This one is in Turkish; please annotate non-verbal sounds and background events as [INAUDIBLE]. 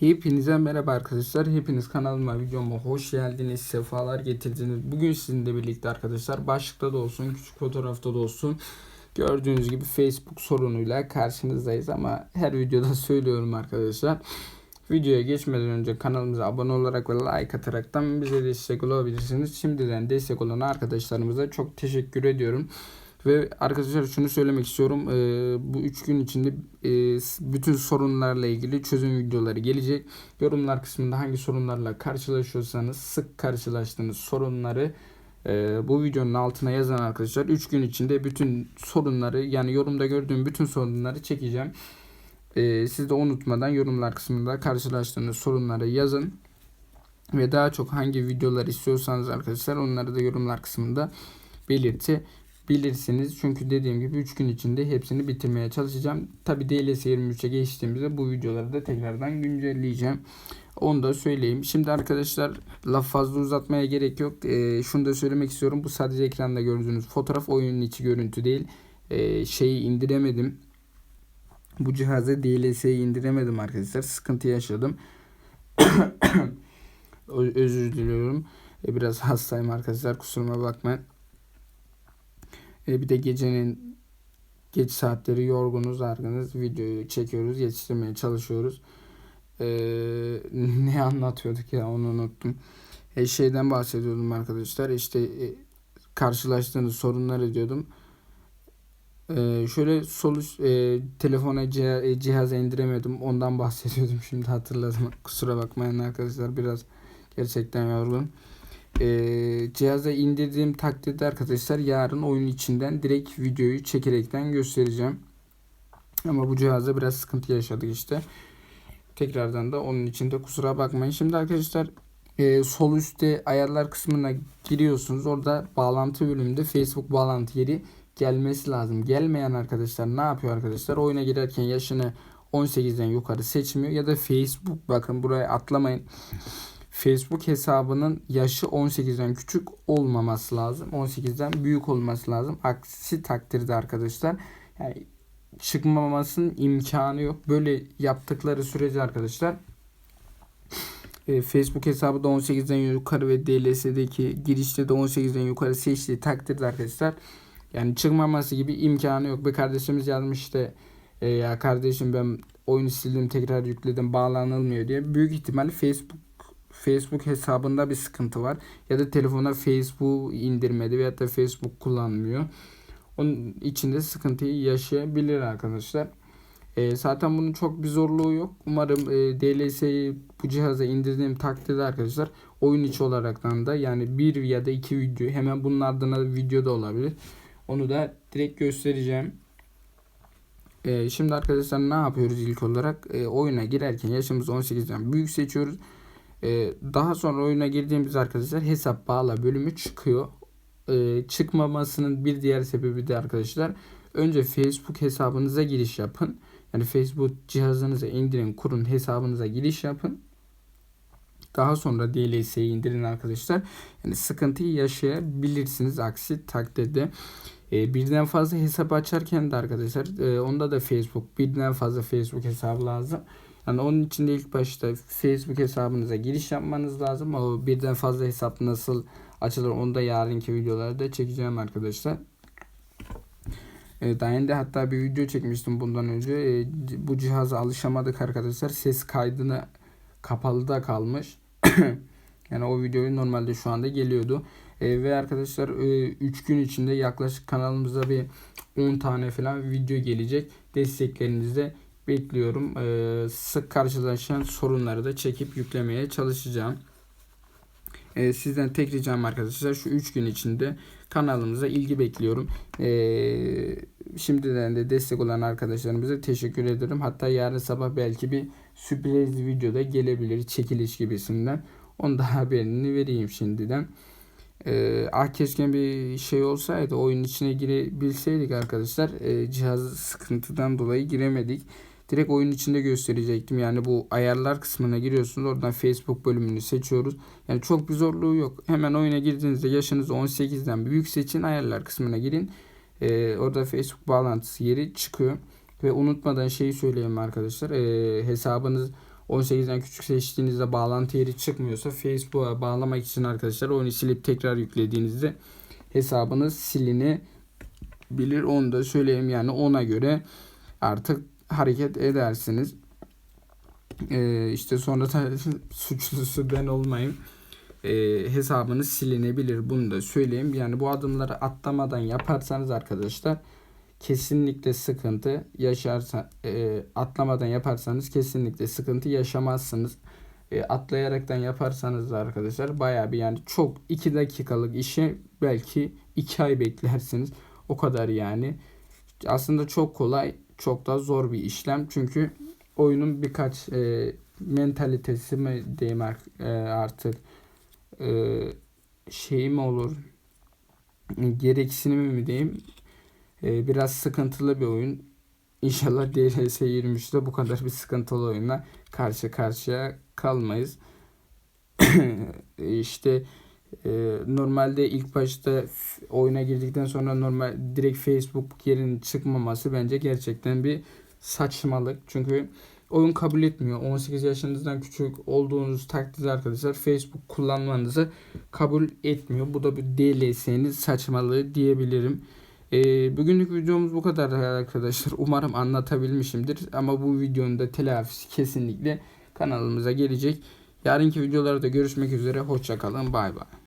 Hepinize merhaba arkadaşlar. Hepiniz kanalıma, videoma hoş geldiniz. Sefalar getirdiniz. Bugün sizinle birlikte arkadaşlar başlıkta da olsun, küçük fotoğrafta da olsun. Gördüğünüz gibi Facebook sorunuyla karşınızdayız ama her videoda [LAUGHS] söylüyorum arkadaşlar. Videoya geçmeden önce kanalımıza abone olarak ve like ataraktan bize destek olabilirsiniz. Şimdiden destek olan arkadaşlarımıza çok teşekkür ediyorum. Ve arkadaşlar şunu söylemek istiyorum. Ee, bu 3 gün içinde e, bütün sorunlarla ilgili çözüm videoları gelecek. Yorumlar kısmında hangi sorunlarla karşılaşıyorsanız sık karşılaştığınız sorunları e, bu videonun altına yazan arkadaşlar 3 gün içinde bütün sorunları yani yorumda gördüğüm bütün sorunları çekeceğim. E, siz de unutmadan yorumlar kısmında karşılaştığınız sorunları yazın. Ve daha çok hangi videolar istiyorsanız arkadaşlar onları da yorumlar kısmında belirti bilirsiniz. Çünkü dediğim gibi 3 gün içinde hepsini bitirmeye çalışacağım. Tabi DLS 23'e geçtiğimizde bu videoları da tekrardan güncelleyeceğim. Onu da söyleyeyim. Şimdi arkadaşlar laf fazla uzatmaya gerek yok. E, şunu da söylemek istiyorum. Bu sadece ekranda gördüğünüz fotoğraf oyunun içi görüntü değil. E, şeyi indiremedim. Bu cihazı DLS'yi indiremedim arkadaşlar. Sıkıntı yaşadım. [COUGHS] Özür diliyorum. E, biraz hastayım arkadaşlar. Kusuruma bakmayın. E, bir de gecenin geç saatleri yorgunuz, argınız. Videoyu çekiyoruz, yetiştirmeye çalışıyoruz. E, [LAUGHS] ne anlatıyorduk ya onu unuttum. E, şeyden bahsediyordum arkadaşlar. İşte e, karşılaştığınız sorunları diyordum. Ee, şöyle sol e, telefona cih cihaza indiremiyordum. Ondan bahsediyordum. [LAUGHS] Şimdi hatırladım. Kusura bakmayın arkadaşlar. Biraz gerçekten yorgun. Ee, cihaza indirdiğim takdirde arkadaşlar yarın oyun içinden direkt videoyu çekerekten göstereceğim. Ama bu cihazda biraz sıkıntı yaşadık işte. Tekrardan da onun için de kusura bakmayın. Şimdi arkadaşlar e, sol üstte ayarlar kısmına giriyorsunuz. Orada bağlantı bölümünde Facebook bağlantı yeri gelmesi lazım. Gelmeyen arkadaşlar ne yapıyor arkadaşlar? Oyuna girerken yaşını 18'den yukarı seçmiyor ya da Facebook bakın buraya atlamayın. Facebook hesabının yaşı 18'den küçük olmaması lazım. 18'den büyük olması lazım. Aksi takdirde arkadaşlar yani çıkmamasının imkanı yok. Böyle yaptıkları sürece arkadaşlar e, Facebook hesabı da 18'den yukarı ve DLS'deki girişte de 18'den yukarı seçtiği takdirde arkadaşlar yani çıkmaması gibi imkanı yok. Bir kardeşimiz yazmış işte e, ya kardeşim ben oyunu sildim tekrar yükledim bağlanılmıyor diye. Büyük ihtimalle Facebook Facebook hesabında bir sıkıntı var. Ya da telefona Facebook indirmedi veya da Facebook kullanmıyor. Onun içinde sıkıntıyı yaşayabilir arkadaşlar. E, zaten bunun çok bir zorluğu yok. Umarım e, DLS'yi bu cihaza indirdiğim takdirde arkadaşlar oyun içi olaraktan da yani bir ya da iki video hemen bunlardan da video da olabilir. Onu da direkt göstereceğim. E, şimdi arkadaşlar ne yapıyoruz ilk olarak? E, oyuna girerken yaşımız 18'den büyük seçiyoruz. E, daha sonra oyuna girdiğimiz arkadaşlar hesap bağla bölümü çıkıyor. E, çıkmamasının bir diğer sebebi de arkadaşlar önce Facebook hesabınıza giriş yapın. Yani Facebook cihazınıza indirin, kurun, hesabınıza giriş yapın. Daha sonra DLS'yi indirin arkadaşlar. Yani sıkıntıyı yaşayabilirsiniz aksi takdirde. E, birden fazla hesap açarken de arkadaşlar e, onda da Facebook birden fazla Facebook hesabı lazım. Yani onun için de ilk başta Facebook hesabınıza giriş yapmanız lazım. O birden fazla hesap nasıl açılır onu da yarınki videolarda çekeceğim arkadaşlar. E, daha önce hatta bir video çekmiştim bundan önce. E, bu cihaza alışamadık arkadaşlar. Ses kaydını kapalı da kalmış. [COUGHS] yani o videoyu normalde şu anda geliyordu. E, ve arkadaşlar 3 e, gün içinde yaklaşık kanalımıza bir 10 tane falan video gelecek. Desteklerinizi bekliyorum. E, sık karşılaşan sorunları da çekip yüklemeye çalışacağım. E, sizden tek ricam arkadaşlar şu 3 gün içinde kanalımıza ilgi bekliyorum. E, şimdiden de destek olan arkadaşlarımıza teşekkür ederim. Hatta yarın sabah belki bir sürpriz videoda gelebilir çekiliş gibisinden. Onu da [LAUGHS] haberini vereyim şimdiden. Ee, ah keşke bir şey olsaydı oyun içine girebilseydik arkadaşlar. Ee, cihaz sıkıntıdan dolayı giremedik. Direkt oyun içinde gösterecektim. Yani bu ayarlar kısmına giriyorsunuz. Oradan Facebook bölümünü seçiyoruz. Yani çok bir zorluğu yok. Hemen oyuna girdiğinizde yaşınız 18'den büyük seçin. Ayarlar kısmına girin. Ee, orada Facebook bağlantısı yeri çıkıyor. Ve unutmadan şeyi söyleyeyim arkadaşlar. Ee, hesabınız 18'den küçük seçtiğinizde bağlantı yeri çıkmıyorsa Facebook'a bağlamak için arkadaşlar oyunu silip tekrar yüklediğinizde hesabınız silinebilir. Onu da söyleyeyim yani ona göre artık hareket edersiniz. Ee, işte sonra da [LAUGHS] suçlusu ben olmayayım. Ee, hesabınız silinebilir. Bunu da söyleyeyim. Yani bu adımları atlamadan yaparsanız arkadaşlar kesinlikle sıkıntı yaşarsa e, atlamadan yaparsanız kesinlikle sıkıntı yaşamazsınız. E, atlayaraktan yaparsanız da arkadaşlar baya bir yani çok 2 dakikalık işi belki 2 ay beklersiniz. O kadar yani. Aslında çok kolay, çok da zor bir işlem. Çünkü oyunun birkaç e, mentalitesi mi diyeyim e, artık e, şey mi olur gereksinimi mi diyeyim e, biraz sıkıntılı bir oyun. İnşallah [LAUGHS] DLS 23'te bu kadar bir sıkıntılı oyunla karşı karşıya kalmayız. [CLEARS THROAT] işte e, normalde ilk başta oyuna girdikten sonra normal direkt Facebook yerinin çıkmaması bence gerçekten bir saçmalık. Çünkü oyun kabul etmiyor. 18 yaşınızdan küçük olduğunuz takdirde arkadaşlar Facebook kullanmanızı kabul etmiyor. Bu da bir DLS'nin saçmalığı diyebilirim. Ee, bugünlük videomuz bu kadar arkadaşlar. [LAUGHS] Umarım anlatabilmişimdir. Ama bu videonun da telafisi kesinlikle kanalımıza gelecek. Yarınki videolarda görüşmek üzere. Hoşçakalın. Bay bay.